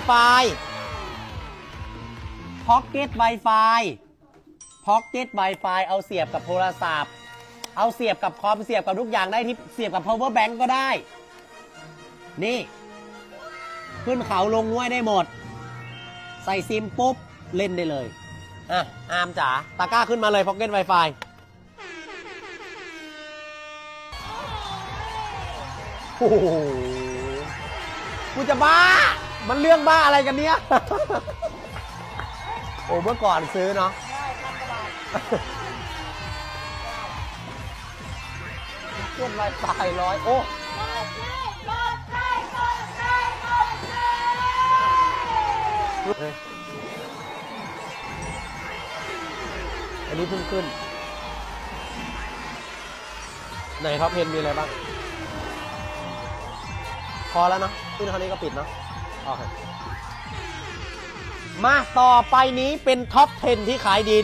Wi-Fi พ็อกเก็ต Wi-Fi พ็อกเก็ต Wi-Fi เอาเสียบกับโทรศัพท์ เอาเสียบกับคอมเสียบกับทุกอย่างได้ที่เสียบกับ power bank ก็ได้ นี่ ขึ้นเขาลงห้วยได้หมด ใส่ซิมปุ๊บ เล่นได้เลย อะ อามจ๋าตะกร้าขึ้นมาเลยพ็อกเก็ต Wi-Fi โอ้โหกูจะบ้า มันเรื่องบ้าอะไรกันเนี่ยโอ้เมื่อก่อนซื้อเนาะเกินไวไฟร้อยโอ้อันนี้เพิ่งขึ้น ไหนท็อปเพนมีอะไรบ้าง พอแล้วเนะขึ้นเท่านี้ก็ปิดเนาะ มาต่อไปนี้เป็นท็อป 10 ที่ขายดี